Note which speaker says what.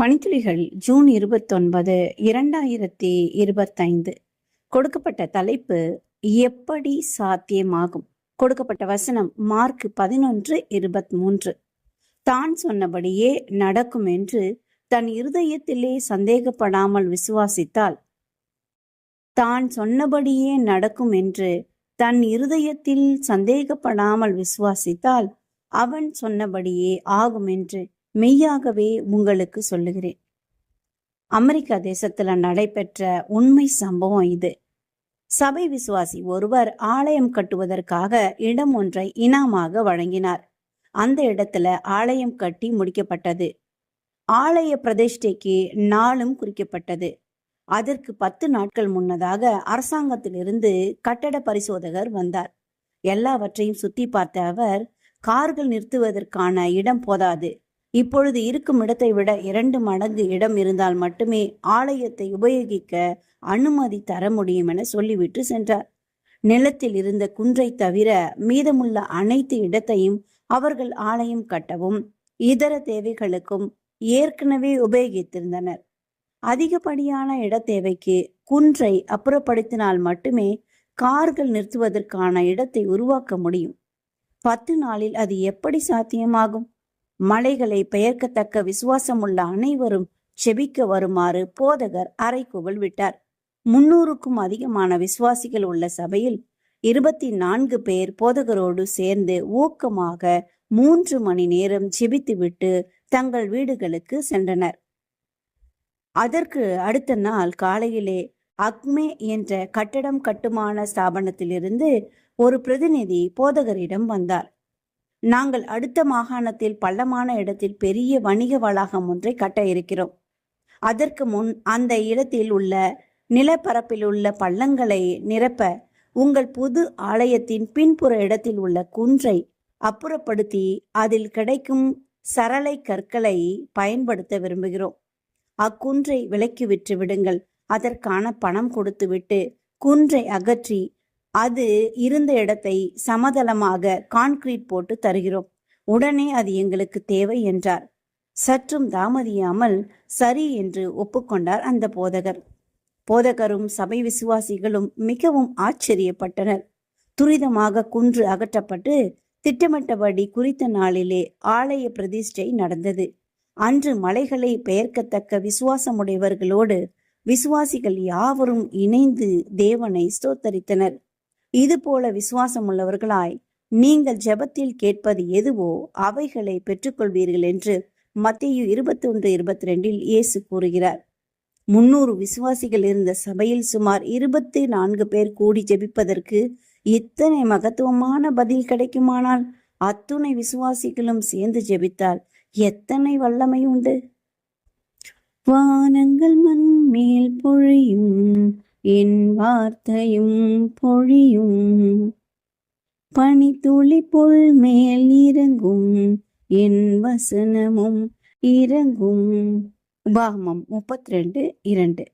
Speaker 1: பணித்துளிகள் June இருபத்தொன்பது இரண்டாயிரத்தி இருபத்தைந்து. கொடுக்கப்பட்ட தலைப்பு எப்படி சாத்தியமாகும்? கொடுக்கப்பட்ட வசனம் மார்க் பதினொன்று இருபத்தி மூன்று தான் சொன்னபடியே நடக்கும் என்று தன் இருதயத்திலே சந்தேகப்படாமல் விசுவாசித்தால் தான் சொன்னபடியே நடக்கும் என்று தன் இருதயத்தில் சந்தேகப்படாமல் விசுவாசித்தால் அவன் சொன்னபடியே ஆகும் என்று மெய்யாகவே உங்களுக்கு சொல்லுகிறேன். அமெரிக்கா தேசத்துல நடைபெற்ற உண்மை சம்பவம் இது. சபை விசுவாசி ஒருவர் ஆலயம் கட்டுவதற்காக இடம் ஒன்றை இனாமாக வழங்கினார். அந்த இடத்துல ஆலயம் கட்டி முடிக்கப்பட்டது. ஆலய பிரதிஷ்டைக்கு நாளும் குறிக்கப்பட்டது. அதற்கு பத்து நாட்கள் முன்னதாக அரசாங்கத்திலிருந்து கட்டட பரிசோதகர் வந்தார். எல்லாவற்றையும் சுத்தி பார்த்த அவர் கார்கள் நிறுத்துவதற்கான இடம் போதாது. இப்பொழுது இருக்கும் இடத்தை விட இரண்டு மடங்கு இடம் இருந்தால் மட்டுமே ஆலயத்தை உபயோகிக்க அனுமதி தர முடியும் என சொல்லிவிட்டு சென்றார். நிலத்தில் இருந்த குன்றை தவிர மீதமுள்ள அனைத்து இடத்தையும் அவர்கள் ஆலயம் கட்டவும் இதர தேவைகளுக்கும் ஏற்கனவே உபயோகித்திருந்தனர். அதிகப்படியான இட தேவைக்கு குன்றை அப்புறப்படுத்தினால் மட்டுமே கார்கள் நிறுத்துவதற்கான இடத்தை உருவாக்க முடியும். பத்து நாளில் அது எப்படி சாத்தியமாகும்? மலைகளை பெயர்க்கத்தக்க விசுவாசமுள்ள அனைவரும் செபிக்க வருமாறு போதகர் அறைக்குவல் விட்டார். முன்னூறுக்கும் அதிகமான விசுவாசிகள் உள்ள சபையில் இருபத்தி நான்கு பேர் போதகரோடு சேர்ந்து ஊக்கமாக மூன்று மணி நேரம் செபித்துவிட்டு தங்கள் வீடுகளுக்கு சென்றனர். அதற்கு அடுத்த நாள் காலையிலே அக்மே என்ற கட்டடம் கட்டுமான ஸ்தாபனத்திலிருந்து ஒரு பிரதிநிதி போதகரிடம் வந்தார். நாங்கள் அடுத்த மாகாணத்தில் பள்ளமான இடத்தில் பெரிய வணிக வளாகம் ஒன்றை கட்ட இருக்கிறோம். அதற்கு முன் அந்த இடத்தில் உள்ள நிலப்பரப்பில் உள்ள பள்ளங்களை நிரப்ப உங்கள் புது ஆலயத்தின் பின்புற இடத்தில் உள்ள குன்றை அப்புறப்படுத்தி அதில் கிடைக்கும் சரளை கற்களை பயன்படுத்த விரும்புகிறோம். அக்குன்றை விலக்கி விற்று விடுங்கள். அதற்கான பணம் கொடுத்துவிட்டு குன்றை அகற்றி அது இருந்த இடத்தை சமதளமாக கான்கிரீட் போட்டு தருகிறோம். உடனே அது எங்களுக்கு தேவை என்றார். சற்றும் தாமதியாமல் சரி என்று ஒப்புக்கொண்டார் அந்த போதகர். போதகரும் சபை விசுவாசிகளும் மிகவும் ஆச்சரியப்பட்டனர். துரிதமாக குன்று அகற்றப்பட்டு திட்டமிட்டபடி குறித்த நாளிலே ஆலய பிரதிஷ்டை நடந்தது. அன்று மலைகளை பெயர்க்கத்தக்க விசுவாசமுடையவர்களோடு விசுவாசிகள் யாவரும் இணைந்து தேவனை ஸ்தோத்தரித்தனர். இது போல விசுவாசம் உள்ளவர்களாய் நீங்கள் ஜெபத்தில் கேட்பது எதுவோ அவைகளை பெற்றுக்கொள்வீர்கள் என்று மத்திய இருபத்தி ஒன்று இருபத்தி ரெண்டில் இயேசு கூறுகிறார். முன்னூறு விசுவாசிகள் இருந்த சபையில் சுமார் இருபத்தி நான்கு பேர் கூடி ஜெபிப்பதற்கு இத்தனை மகத்துவமான பதில் கிடைக்குமானால் அத்துணை விசுவாசிகளும் சேர்ந்து ஜெபித்தால் எத்தனை வல்லமை உண்டு? வானங்கள் மண் மேல் பொழியும் என் வார்த்தையும் பொழியும். பனித்துளி புல் மேல் இறங்கும். என் வசனமும் இறங்கும். உபாகமம் முப்பத்தி ரெண்டு இரண்டு.